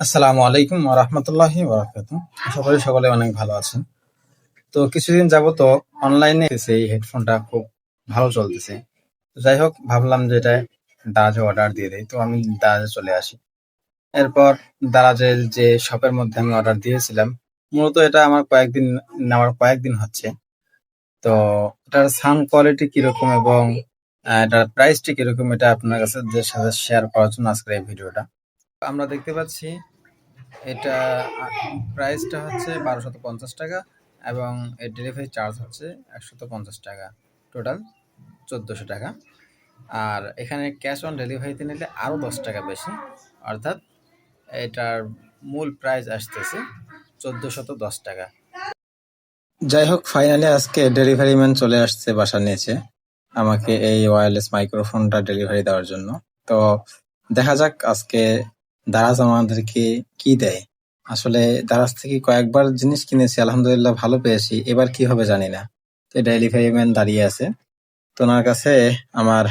আসসালামু আলাইকুম রহমতুল্লাহি বরাকাত করি সকলে অনেক ভালো আছেন। তো কিছুদিন যাবত অনলাইনে এই হেডফোনটা খুব ভালো চলতেছে। যাই হোক, ভাবলাম যে এটা দারাজে অর্ডার দিয়ে দেয় তো আমি দারাজে চলে আসি। এরপর দারাজের যে শপের মধ্যে আমি অর্ডার দিয়েছিলাম, মূলত এটা আমার কয়েকদিন, নেওয়ার কয়েকদিন হচ্ছে। তো এটার সাউন্ড কোয়ালিটি কীরকম এবং এটার প্রাইসটি কীরকম এটা আপনার কাছে যে সাথে শেয়ার করার জন্য আজকের এই ভিডিওটা। আমরা দেখতে পাচ্ছি এটা প্রাইসটা হচ্ছে বারোশত পঞ্চাশ টাকা এবং এর ডেলিভারি চার্জ হচ্ছে একশত পঞ্চাশ টাকা। টোটাল চোদ্দোশো টাকা। আর এখানে ক্যাশ অন ডেলিভারিতে নিলে আরও দশ টাকা বেশি। অর্থাৎ এটার মূল প্রাইস আসতেছে চোদ্দোশত দশ টাকা। যাই হোক ফাইনালি আজকে ডেলিভারি ম্যান চলে আসছে বাসা নিয়েছে আমাকে এই ওয়্যারলেস মাইক্রোফোনটা ডেলিভারি দেওয়ার জন্য। তো দেখা যাক আজকে দারাজ আমাদেরকে কি দেয়? আসলে দারাজ থেকে কয়েকবার জিনিস কিনেছি, আলহামদুলিল্লাহ ভালো পেয়েছি। এবার কি হবে জানি না। তো ডেলিভারি ম্যান দাঁড়িয়ে আছে। তো ওনার কাছে আমার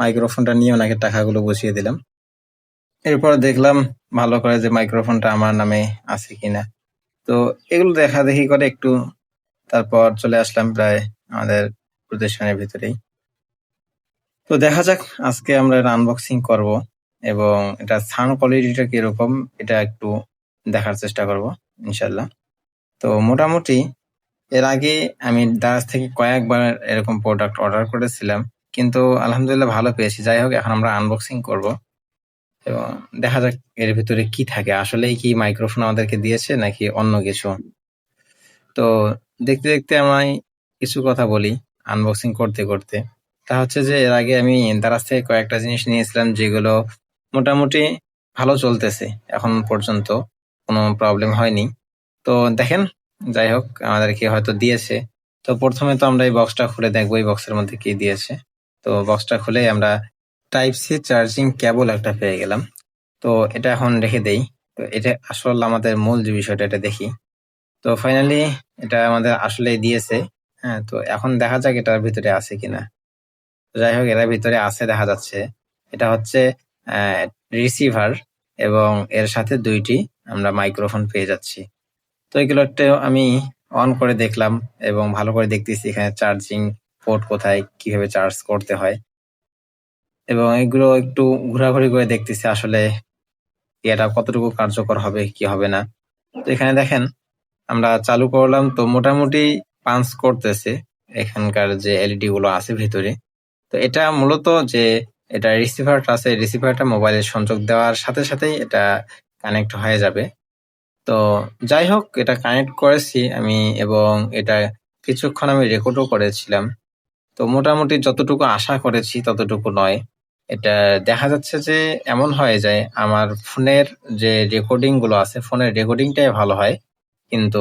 মাইক্রোফোনটা নিয়ে ওনাকে টাকাগুলো বসিয়ে দিলাম। এরপর দেখলাম ভালো করে যে মাইক্রোফোনটা আমার নামে আছে কিনা। তো এগুলো দেখা দেখি করে একটু তারপর চলে আসলাম প্রায় আমাদের প্রতিষ্ঠানের ভিতরেই। তো দেখা যাক আজকে আমরা আনবক্সিং করব। এবং এটা সাউন্ড কোয়ালিটিটা কীরকম, এটা একটু দেখার চেষ্টা করব ইনশাল্লাহ তো মোটামুটি এর আগে আমি দারাজ থেকে কয়েকবার এরকম প্রোডাক্ট অর্ডার করেছিলাম, কিন্তু আলহামদুলিল্লাহ ভালো পেয়েছি। যাই হোক, এখন আমরা আনবক্সিং করব। এবং দেখা যাক এর ভিতরে কি থাকে। আসলেই কি মাইক্রোফোন আমাদেরকে দিয়েছে নাকি অন্য কিছু? তো দেখতে দেখতে আমি কিছু কথা বলি আনবক্সিং করতে করতে। তা হচ্ছে যে, এর আগে আমি দারাজ থেকে কয়েকটা জিনিস নিয়েছিলাম, যেগুলো মোটামুটি ভালো চলতেছে। এখন পর্যন্ত কোনো প্রবলেম হয়নি। তো দেখেন, যাই হোক, আমাদেরকে হয়তো দিয়েছে। তো প্রথমে তো আমরা এই বক্সটা খুলে দেখব, এই বক্সের মধ্যে কি দিয়েছে। তো বক্সটা খুলে আমরা টাইপ সি চার্জিং কেবল একটা পেয়ে গেলাম। তো এটা এখন রেখে দেই। তো এটা আসলে আমাদের মূল যে বিষয়টা, এটা দেখি। তো ফাইনালি এটা আমাদের আসলে দিয়েছে। হ্যাঁ তো এখন দেখা যাক এটার ভিতরে আছে কিনা। যাই হোক, এটার ভিতরে আছে, দেখা যাচ্ছে। এটা হচ্ছে রিসিভার এবং এর সাথে দুইটি আমরা মাইক্রোফোন পেয়ে যাচ্ছি। তো এগুলো একটা আমি অন করে দেখলাম এবং ভালো করে দেখতেছি এখানে চার্জিং পোর্ট কোথায়, কীভাবে চার্জ করতে হয়। এবং এগুলো একটু ঘোরাঘুরি করে দেখতেছি আসলে এটা কতটুকু কার্যকর হবে, কি হবে না। তো এখানে দেখেন, আমরা চালু করলাম তো মোটামুটি পাঞ্চ করতেছে। এখানকার যে এলইডি গুলো আছে ভিতরে। তো এটা মূলত যে এটা রিসিভারটা আছে রিসিভারটা মোবাইলের সংযোগ দেওয়ার সাথে সাথেই এটা কানেক্ট হয়ে যাবে। তো যাই হোক, এটা কানেক্ট করেছি আমি এবং এটা কিছুক্ষণ আমি রেকর্ডও করেছিলাম। তো মোটামুটি যতটুকু আশা করেছি ততটুকু নয়। এটা দেখা যাচ্ছে যে এমন হয়ে যায়, আমার ফোনের যে রেকর্ডিংগুলো আছে, ফোনের রেকর্ডিংটাই ভালো হয়, কিন্তু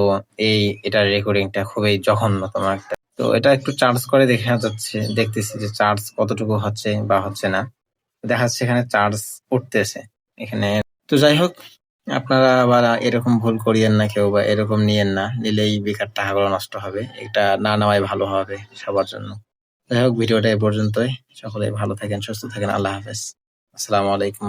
এই এটার রেকর্ডিংটা খুবই জঘন্যতম একটা তো এটা একটু চার্জ করে দেখা যাচ্ছে, দেখতেছি যে চার্জ কতটুকু হচ্ছে বা হচ্ছে না। দেখা যাচ্ছে এখানে চার্জ উঠতেছে এখানে। তো যাই হোক, আপনারা আবার এরকম ভুল করিয়েন না কেউ বা এরকম নিয়েন না, নিলেই বেকার টাকাগুলো নষ্ট হবে। এটা না নেওয়াই ভালো হবে সবার জন্য। যাই হোক, ভিডিওটা এ পর্যন্তই। সকলে ভালো থাকেন, সুস্থ থাকেন। আল্লাহ হাফেজ। আসসালামু আলাইকুম